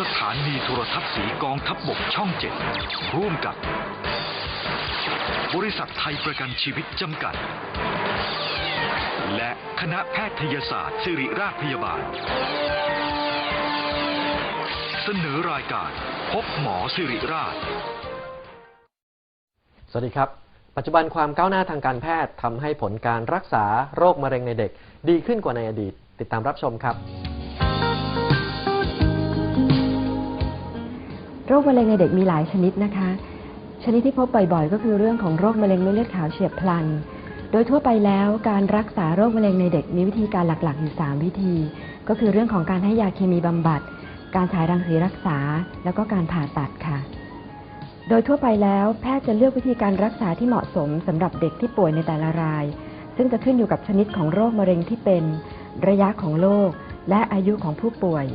สถานีโทรทัศน์สีกองทัพบบกช่องเจ็ดร่วมกับบริษัทไทยประกันชีวิตจำกัด และคณะแพทยศาสตร์ศิริราชพยาบาล เสนอรายการพบหมอสิริราช สวัสดีครับ ปัจจุบันความก้าวหน้าทางการแพทย์ทำให้ผลการรักษาโรคมะเร็งในเด็กดีขึ้นกว่าในอดีต ติดตามรับชมครับ รคมะเร็งในเด็กมีหลายชนิดนะคะ ชนิดที่พบบ่อยๆ ก็คือเรื่องของโรคมะเร็งเม็ดเลือดขาวเฉียบพลัน โดยทั่วไปแล้วการรักษาโรคมะเร็งในเด็กมีวิธีการหลักๆ อยู่ 3 วิธี ก็คือเรื่องของการให้ยาเคมีบำบัด การฉายรังสีรักษา แล้วก็การผ่าตัดค่ะ โดยทั่วไปแล้วแพทย์จะเลือกวิธีการรักษาที่เหมาะสมสำหรับเด็กที่ป่วยในแต่ละราย ซึ่งจะขึ้นอยู่กับชนิดของโรคมะเร็งที่เป็น ระยะของโรคและอายุของผู้ป่วย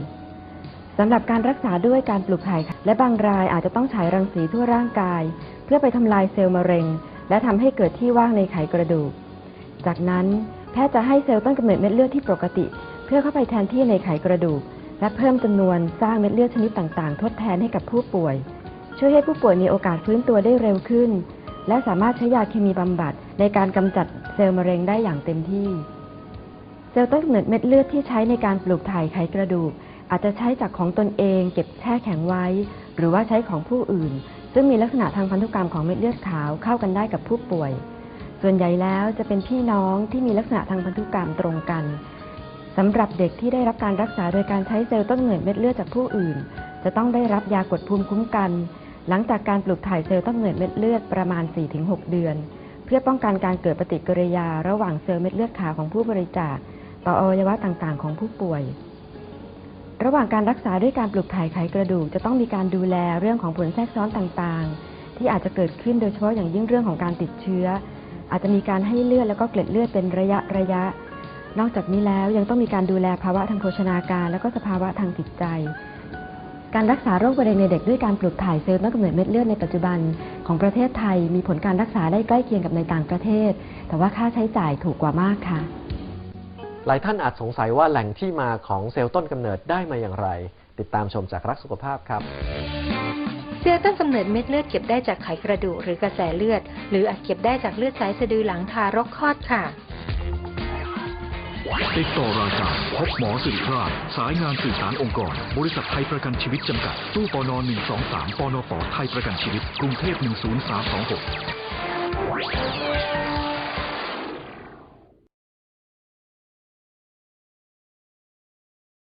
สำหรับการรักษาด้วยการปลูกถ่ายค่และบางรายอาจจะต้องฉายรังสีทั่วร่างกาย เพื่อไปทำลายเซลล์มะเร็ง และทำให้เกิดที่ว่างในไขกระดูก จากนั้นแพทย์จะให้เซลล์ต้นกำเนิดเม็ดเลือดที่ปกติ เพื่อเข้าไปแทนที่ในไขกระดูก และเพิ่มจำนวนสร้างเม็ดเลือดชนิดต่างๆ ทดแทนให้กับผู้ป่วย ช่วยให้ผู้ป่วยมีโอกาสฟื้นตัวได้เร็วขึ้น และสามารถใช้ยาเคมีบำบัดในการกำจัดเซลล์มะเร็งได้อย่างเต็มที่ เซลล์ต้นกำเนิดเม็ดเลือดที่ใช้ในการปลูกถ่ายไขกระดูก อาจจะใช้จากของตนเองเก็บแช่แข็งไว้ หรือว่าใช้ของผู้อื่น ซึ่งมีลักษณะทางพันธุกรรมของเม็ดเลือดขาวเข้ากันได้กับผู้ป่วย ส่วนใหญ่แล้วจะเป็นพี่น้องที่มีลักษณะทางพันธุกรรมตรงกันสำหรับเด็กที่ได้รับการรักษาโดยการใช้เซลล์ต้นกำเนิดเม็ดเลือดจากผู้อื่น จะต้องได้รับยากดภูมิคุ้มกัน หลังจากการปลูกถ่ายเซลล์ต้นกำเนิดเม็ดเลือดประมาณ 4-6 เดือน เพื่อป้องกันการเกิดปฏิกิริยา ระหว่างเซลล์เม็ดเลือดขาวของผู้บริจาคต่ออวัยวะต่างๆ ของผู้ป่วย ระหว่างการรักษาด้วยการปลูกถ่ายไขกระดูก จะต้องมีการดูแลเรื่องของผลแทรกซ้อนต่างๆ ที่อาจจะเกิดขึ้นโดยเฉพาะอย่างยิ่งเรื่องของการติดเชื้อ อาจจะมีการให้เลือดแล้วก็เกล็ดเลือดเป็นระยะระยะ นอกจากนี้แล้วยังต้องมีการดูแลภาวะทางโภชนาการ แล้วก็สภาวะทางจิตใจ การรักษาโรคมะเร็งในเด็กด้วยการปลูกถ่ายเซลล์ต้นกำเนิดเม็ดเลือดในปัจจุบันของประเทศไทยมีผลการรักษาได้ใกล้เคียงกับในต่างประเทศ แต่ว่าค่าใช้จ่ายถูกกว่ามากค่ะ หลายท่านอาจสงสัยว่าแหล่งที่มาของเซลล์ต้นกำเนิดได้มาอย่างไร ติดตามชมจากรักสุขภาพครับ เซลล์ต้นกำเนิดเม็ดเลือดเก็บได้จากไขกระดูกหรือกระแสเลือด หรืออาจเก็บได้จากเลือดสายสะดือหลังทารกคลอดค่ะ ติดต่อรายการพบหมอสิริราชสายงานสื่อสารองค์กร บริษัทไทยประกันชีวิตจำกัด ตู้ปน123ปนปไทยประกันชีวิต กรุงเทพ 10326